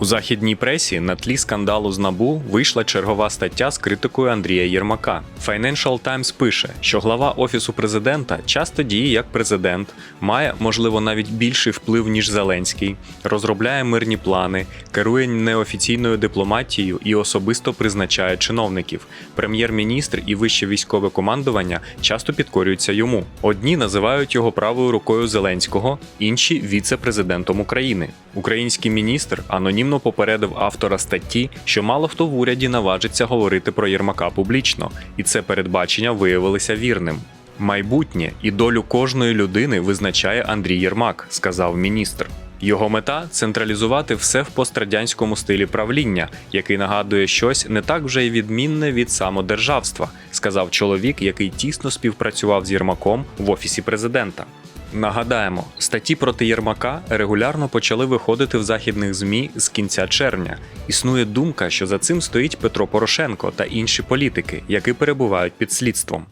У західній пресі на тлі скандалу з набу вийшла чергова стаття з критикою Андрія Єрмака. Financial Times пише, що глава офісу президента часто діє як президент, має, можливо, навіть більший вплив ніж Зеленський, розробляє мирні плани, керує неофіційною дипломатією і особисто призначає чиновників. Прем'єр-міністр і вище військове командування часто підкорюються йому. Одні називають його правою рукою Зеленського, інші віце-президентом України. Український міністр анонімно попередив автора статті, що мало хто в уряді наважиться говорити про Єрмака публічно, і це передбачення виявилося вірним. Майбутнє і долю кожної людини визначає Андрій Єрмак, сказав міністр. Його мета централізувати все в пострадянському стилі правління, який нагадує щось не так вже й відмінне від самодержавства, сказав чоловік, який тісно співпрацював з Єрмаком в офісі президента. Нагадаємо, статті проти Єрмака регулярно почали виходити в західних змі з кінця червня. Існує думка, що за цим стоїть Петро Порошенко та інші політики, які перебувають під слідством.